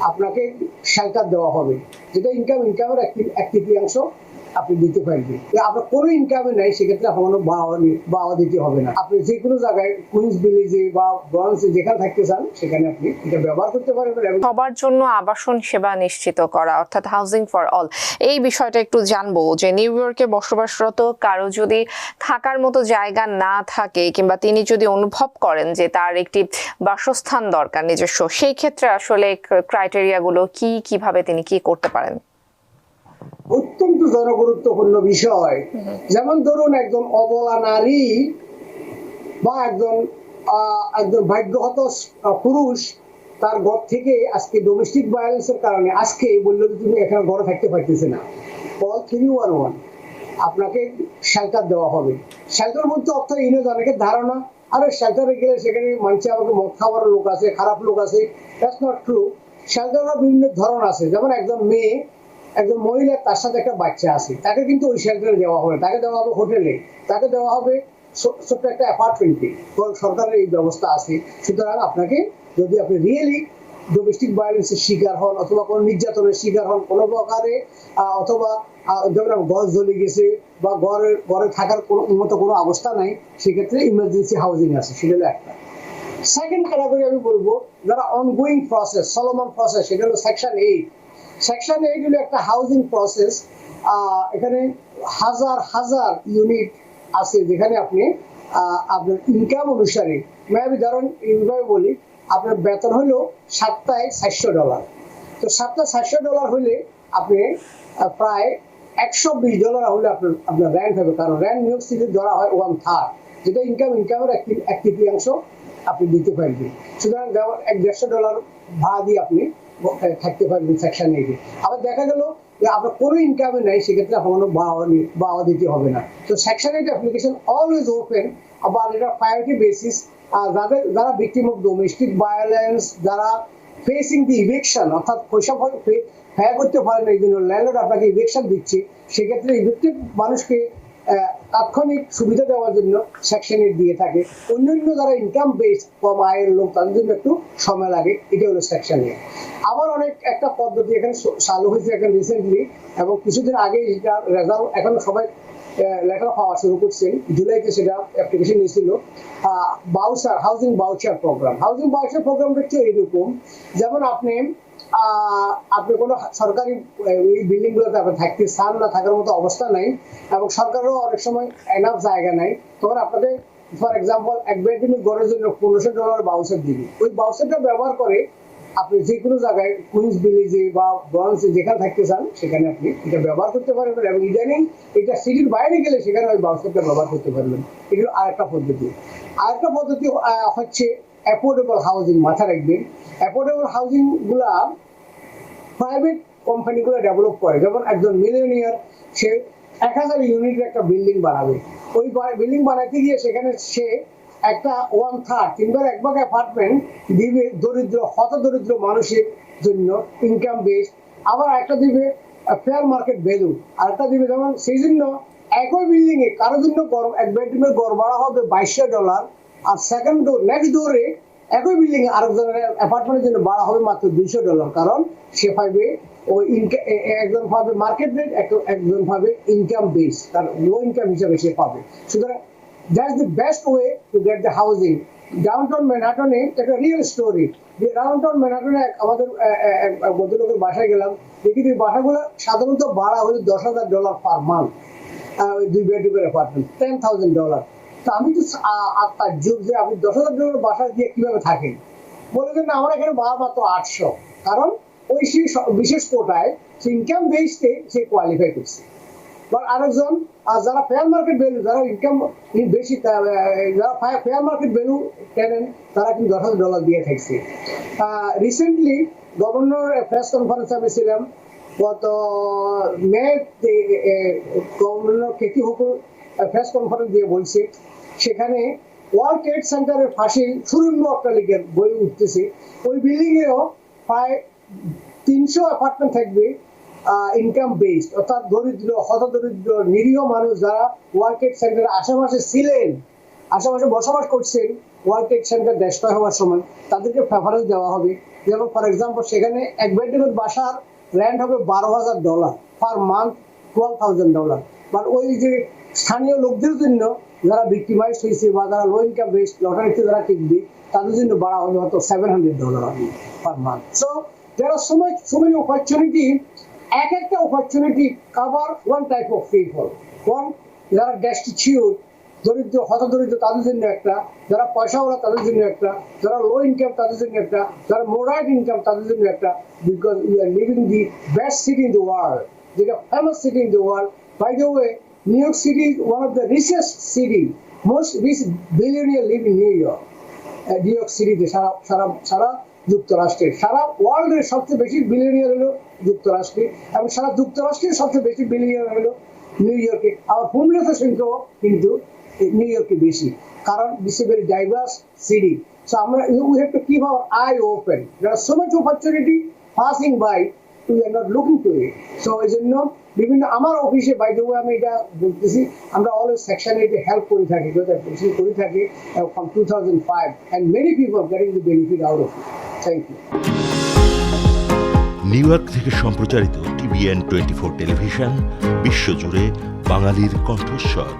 আপনাকে শেল্টার দেওয়া হবে। যেটা ইনকাম ইনকামের একটি এক তৃতীয়াংশ। আপনি দিতে পারবেন। আপনার কোনো ইনকামে নাই, সেক্ষেত্রে আপনার বাওয়া বাওয়া দিতে হবে না। আপনি যে কোনো জায়গায় কুইন্স ভিলেজে বা ব্রঞ্জে যেখানে থাকতে চান, সেখানে আপনি এটা ব্যবহার করতে পারবেন সবার জন্য আবাসন সেবা নিশ্চিত করা, অর্থাৎ হাউজিং ফর অল এই বিষয়টা একটু জানব, যে নিউ ইয়র্কে বসবাসরত কারও যদি থাকার মতো জায়গা না থাকে, কিংবা তিনি যদি অনুভব করেন যে তার একটি বাসস্থান দরকার নিজস্ব, সেই ক্ষেত্রে আসলে ক্রাইটেরিয়াগুলো কি, কীভাবে তিনি কি করতে পারেন? অত্যন্ত জনগুরুত্বপূর্ণ বিষয়। যেমন ধরুন একজন অবলা নারী বা একজন একজন ভাগ্যহত পুরুষ, তার ঘর থেকে আজকে ডোমেস্টিক ভায়োলেন্সের কারণে আজকে বলল যে তুমি এখানে ঘরে থাকতে পারতেছে না। কল থ্রি ওয়ান ওয়ান আপনাকে শেল্টার দেওয়া হবে। শেল্টার বলতে অর্থ ইনে অনেকের ধারণা। আরে শেল্টারে গেলে সেখানে মানুষ আমাকে মদ খাওয়ার লোক আছে, খারাপ লোক আছে দ্যাটস নট ট্রু শেল্টারের বিভিন্ন ধরন আছে। যেমন একজন মেয়ে একজন মহিলা তার সাথে একটা বাচ্চা আছে, তাকে কিন্তু ওই শেল্টারে দেওয়া হবে। তাকে দেওয়া হবে হোটেলে, তাকে দেওয়া হবে ছোট্ট একটা অ্যাপার্টমেন্টে সরকারের এই ব্যবস্থা আছে, সুতরাং আপনাকে যদি আপনি রিয়েলি ডোমেস্টিক ভায়োলেন্সের শিকার হন, অথবা কোনো নির্যাতনের শিকার হন, কোনো প্রকারে অথবা যেমন ঘর জ্বলে গেছে বা ঘরের ঘরে থাকার কোনো, মতো কোনো অবস্থা নাই, সেক্ষেত্রে ইমার্জেন্সি হাউজিং আছে, সেটা হলো একটা সেকেন্ড ক্যাটাগরি আমি বলব, যারা অনগোয়িং প্রসেস সলমন প্রসেস সেটা হলো সেকশন এইট সেকশন এইট হলো একটা হাউজিং প্রসেস এখানে হাজার হাজার ইউনিট আছে যেখানে আপনি আপনার ইনকাম অনুসারে আমি ধরেন এইভাবে বলি, আপনার বেতন হলো সাতটায় চারশো ডলার তো সাতটা চারশো ডলার হলে আপনি প্রায় একশো বিশ ডলার হলে আপনার আপনার র্যান্ট হবে, কারণ র্যান্ট নিয়োগ সিটি ধরা হয় ওয়ান থার্ড যেটা ইনকাম ইনকামের একটি এক তৃতীয়াংশ আপনি দিতে পারবেন। সুতরাং এক দেড়শো ডলার ভাড়া দিয়ে আপনি থাকতে পারবেন সেকশন এইটে আবার দেখা গেল যে আপনার কোনো ইনকামে নাই, সেক্ষেত্রে আপনার কোনো বাওয়া দিতে হবে না। তো section eight application always open আবার এটা প্রায়োরিটি বেসিস যাদের, যারা ভিক্টিম অফ ডোমেস্টিক ভায়োলেন্স যারা ফেসিং দি ইভেকশন অর্থাৎ পয়সা ব্যয় করতে পারেন এই জন্য ল্যান্ডলর্ড আপনাকে ইভেকশন দিচ্ছে, সেক্ষেত্রে ইভেক্টিভ মানুষকে তাৎক্ষণিক সুবিধা দেওয়ার জন্য সেকশন এইট দিয়ে থাকে। অন্যান্য যারা ইনকাম বেস কম আয়ের লোক, তাদের জন্য একটু সময় লাগে। এটা হলো সেকশন এইট আবার অনেক একটা পদ্ধতি এখানে চালু হয়েছে এখন রিসেন্টলি এবং কিছুদিন আগে এটা রেজাল্ট এখন সবাই লেটার পাওয়া শুরু করছেন। জুলাইতে সেটা অ্যাপ্লিকেশন নিয়েছিল voucher housing voucher program housing voucher প্রোগ্রামটা হচ্ছে এরকম। যেমন আপনি আপনি কোনো সরকারি বিল্ডিং গুলোতে আপনি থাকতে চান না, থাকার মতো অবস্থা নাই এবং সরকারও অনেক সময় এনাফ জায়গা নাই। তখন আপনাদের ফর এক্সাম্পল এক বেডরুম ঘরের জন্য পনেরোশো ডলার বাউচার দিবে। ওই বাউচারটা ব্যবহার করে আপনি যে কোনো জায়গায় কুইন্স ভিলেজে বা ব্রঞ্জে যেখানে থাকতে চান, সেখানে আপনি এটা ব্যবহার করতে পারবেন এবং ইদানিং এটা সিটির বাইরে গেলে সেখানে ওই বাউচারটা ব্যবহার করতে পারবেন। এগুলো আরেকটা পদ্ধতি। আরেকটা পদ্ধতি হচ্ছে অ্যাফোর্ডেবল হাউজিং মাথা রাখবেন। অ্যাফোর্ডেবল হাউজিংগুলা প্রাইভেট কোম্পানিগুলো ডেভেলপ করে। যেমন একজন মিলিয়নিয়ার সে এক হাজার ইউনিটের একটা বিল্ডিং বানাবে। ওই বিল্ডিং বানাতে গিয়ে সেখানে সে একটা ওয়ান থার্ড কিংবা এক ভাগ অ্যাপার্টমেন্ট দিবে দরিদ্র হত দরিদ্র মানুষের জন্য ইনকাম বেস আবার একটা দিবে ফেয়ার মার্কেট ভ্যালু আরেকটা দিবে যেমন সেই জন্য একই বিল্ডিং এ কারোর জন্য গড়- এক বেডরুমের গড় ভাড়া হবে বাইশশো ডলার আর সেকেন্ড ডোর নেক্সট ডোরে একই বিল্ডিং এ আরেকজনের অ্যাপার্টমেন্টের জন্য ভাড়া হবে মাত্র দুইশো ডলার কারণ সে পাবে ওই একজন পাবে মার্কেট রেট একজন পাবে ইনকাম বেস তার লো ইনকাম হিসাবে সে পাবে। সুতরাং that's the best way to get the housing downtown ম্যানহাটনে একটা রিয়েল স্টোরি যে ডাউনটাউন ম্যানহাটনে আমাদের ভদ্রলোকের বাসায় গেলাম। দেখি যে বাসাগুলো সাধারণত ভাড়া হলো দশ হাজার ডলার পার মান্থ ওই দুই বেডরুমের অ্যাপার্টমেন্ট টেন থাউজেন্ড ডলার আমি তো, আ- আ- তাজ্জব যে আপনি দশ হাজার ডলার বাসায় দিয়ে কীভাবে থাকেন? বলে যে না আমার এখানে ভাড়া মাত্র আটশো। কারণ ওই সেই বিশেষ কোটায় সে ইনকাম বেসতে সে কোয়ালিফাই করছে। বা আরেকজন যারা ফেয়ার মার্কেট ভ্যালু যারা ইনকাম বেশি যারা ফেয়ার মার্কেট ভ্যালু কেনেন, তারা কিন্তু দশ হাজার ডলার দিয়ে থাকছে। রিসেন্টলি গভর্নর প্রেস কনফারেন্সে আমি ছিলাম। গত মে গভর্নর কেতি হুকুর প্রেস কনফারেন্স দিয়ে বলছে, সেখানে ওয়ার্ল্ড ট্রেড সেন্টারের পাশে সুরঙ্গ অট্টালিকার বই উঠতেছে। ওই বিল্ডিং এও প্রায় তিনশো অ্যাপার্টমেন্ট থাকবে ইনকাম বেসড অর্থাৎ দরিদ্র, হতদরিদ্র, নিরীহ মানুষ যারা ওয়ার্ল্ড ট্রেড সেন্টারের আশেপাশে ছিলেন, আশেপাশে বসবাস করছেন ওয়ার্ল্ড ট্রেড সেন্টার ডেস্ট্রয় হওয়ার সময় তাদেরকে প্রেফারেন্স দেওয়া হবে। যেমন ফর এক্সাম্পল সেখানে এক বেডরুমের বাসার রেন্ট হবে বারো হাজার dollar per month twelve thousand dollar but ওই যে স্থানীয় লোকদের জন্য যারা বিক্রি ভিক্টিমাইজ হয়েছে বা যারা লো ইনকাম বেস লটারিতে যারা টিকবে, তাদের জন্য বাড়া হবে হয়তো seven hundred dollar per month so there are so এক একটা opportunity cover one type of people one যারা ডেস্টিটিউট দরিদ্র, হতদরিদ্র, তাদের জন্য একটা। যারা পয়সাওয়ালা, তাদের জন্য একটা। যারা লো ইনকাম তাদের জন্য একটা। যারা মোডারেট ইনকাম তাদের জন্য একটা। Because we are living the best city in the world যেটা famous city in the world by the way New York city is one of the richest city most rich billionaire live in New York New York সিটিতে সারা সারা সারা যুক্তরাষ্ট্রে, সারা ওয়ার্ল্ডের সবচেয়ে বেশি billionaire হলো যুক্তরাষ্ট্রে এবং সারা যুক্তরাষ্ট্রের সবচেয়ে বেশি বিলিয়নিয়ার হলো নিউ ইয়র্কে আর হোমলেসের সংখ্যাও কিন্তু নিউ ইয়র্কে বেশি, কারণ this a very diverse city so আমরা we have to keep our eye open there so much opportunity passing by not looking to it so এই জন্য বিভিন্ন আমার অফিসে বাই দ্য আমি এটা বলতেছি, আমরা অলওয়েজ সেকশন এইটে হেল্প করে থাকি করে থাকি from two thousand five and many people getting benefit out of thank you New York থেকে সম্প্রচারিত টিভিএন টোয়েন্টি ফোর টেলিভিশন বিশ্বজুড়ে বাঙালির কণ্ঠস্বর।